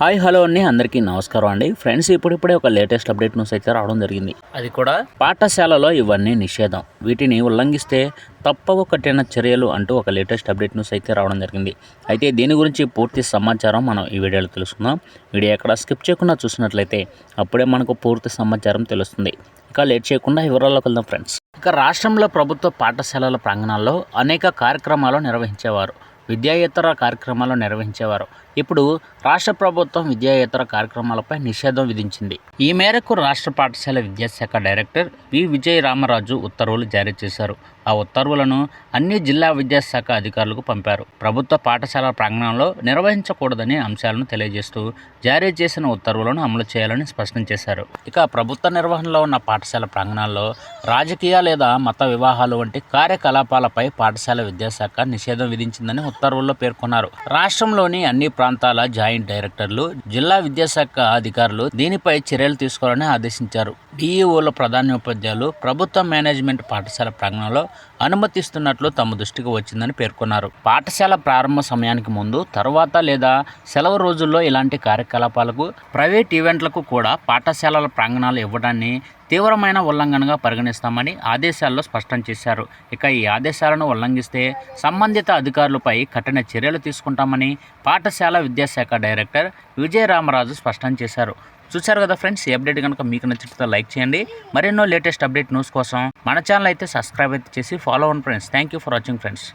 Hi hello అండి. అందరికీ నమస్కారం అండి. ఫ్రెండ్స్ ఇప్పుడిప్పుడే ఒక లేటెస్ట్ అప్డేట్ న్యూస్ అయితే రావడం జరిగింది. అది కూడా పాఠశాలలో ఇవన్నీ నిషేధం. వీటిని ఉల్లంఘిస్తే తప్పవు కఠిన చర్యలు అంటూ ఒక లేటెస్ట్ అప్డేట్ న్యూస్ అయితే రావడం జరిగింది. అయితే దీని గురించి పూర్తి సమాచారం మనం ఈ వీడియోలో తెలుసుకుందాం. వీడియో ఎక్కడ స్కిప్ చేయకుండా చూసినట్లయితే అప్పుడే మనకు పూర్తి సమాచారం తెలుస్తుంది. ఇక లేట్ చేయకుండా వివరాల్లోకి వెళ్దాం ఫ్రెండ్స్. ఇక రాష్ట్రంలో ప్రభుత్వ పాఠశాలల ప్రాంగణాల్లో అనేక కార్యక్రమాలు నిర్వహించేవారు. విద్యాయేతర కార్యక్రమాలు నిర్వహించేవారు. ఇప్పుడు రాష్ట్ర ప్రభుత్వం విద్యాయేతర కార్యక్రమాలపై నిషేధం విధించింది. ఈ మేరకు రాష్ట్ర పాఠశాల విద్యాశాఖ డైరెక్టర్ వి. విజయ రామరాజు ఉత్తర్వులు జారీ చేశారు. ఆ ఉత్తర్వులను అన్ని జిల్లా విద్యాశాఖ అధికారులకు పంపారు. ప్రభుత్వ పాఠశాల ప్రాంగణంలో నిర్వహించకూడదనే అంశాలను తెలియజేస్తూ జారీ చేసిన ఉత్తర్వులను అమలు చేయాలని స్పష్టం చేశారు. ఇక ప్రభుత్వ నిర్వహణలో ఉన్న పాఠశాల ప్రాంగణాల్లో రాజకీయ లేదా మత వివాహాలు వంటి కార్యకలాపాలపై పాఠశాల విద్యాశాఖ నిషేధం విధించిందని ఉత్తర్వుల్లో పేర్కొన్నారు. రాష్ట్రంలోని అన్ని ప్రాంతాల జాయింట్ డైరెక్టర్లు జిల్లా విద్యాశాఖ అధికారులు దీనిపై చర్యలు తీసుకోవాలని ఆదేశించారు. డిఈఓల ప్రధానోపాధ్యాయులు ప్రభుత్వ మేనేజ్మెంట్ పాఠశాల ప్రాంగణంలో అనుమతిస్తున్నట్లు తమ దృష్టికి వచ్చిందని పేర్కొన్నారు. పాఠశాల ప్రారంభ సమయానికి ముందు తర్వాత లేదా సెలవు రోజుల్లో ఇలాంటి కార్యకలాపాలకు ప్రైవేట్ ఈవెంట్లకు కూడా పాఠశాలల ప్రాంగణాలు ఇవ్వడాన్ని తీవ్రమైన ఉల్లంఘనగా పరిగణిస్తామని ఆదేశాల్లో స్పష్టం చేశారు. ఇక ఈ ఆదేశాలను ఉల్లంఘిస్తే సంబంధిత అధికారులపై కఠిన చర్యలు తీసుకుంటామని పాఠశాల విద్యాశాఖ డైరెక్టర్ విజయరామరాజు స్పష్టం చేశారు. చూశారు కదా ఫ్రెండ్స్ ఈ అప్డేట్ కనుక మీకు నచ్చితే లైక్ చేయండి. మరెన్నో లేటెస్ట్ అప్డేట్ న్యూస్ కోసం మన ఛానల్ అయితే సబ్స్క్రైబ్ అయితే చేసి ఫాలో అవ్వండి friends. Thank you for watching friends.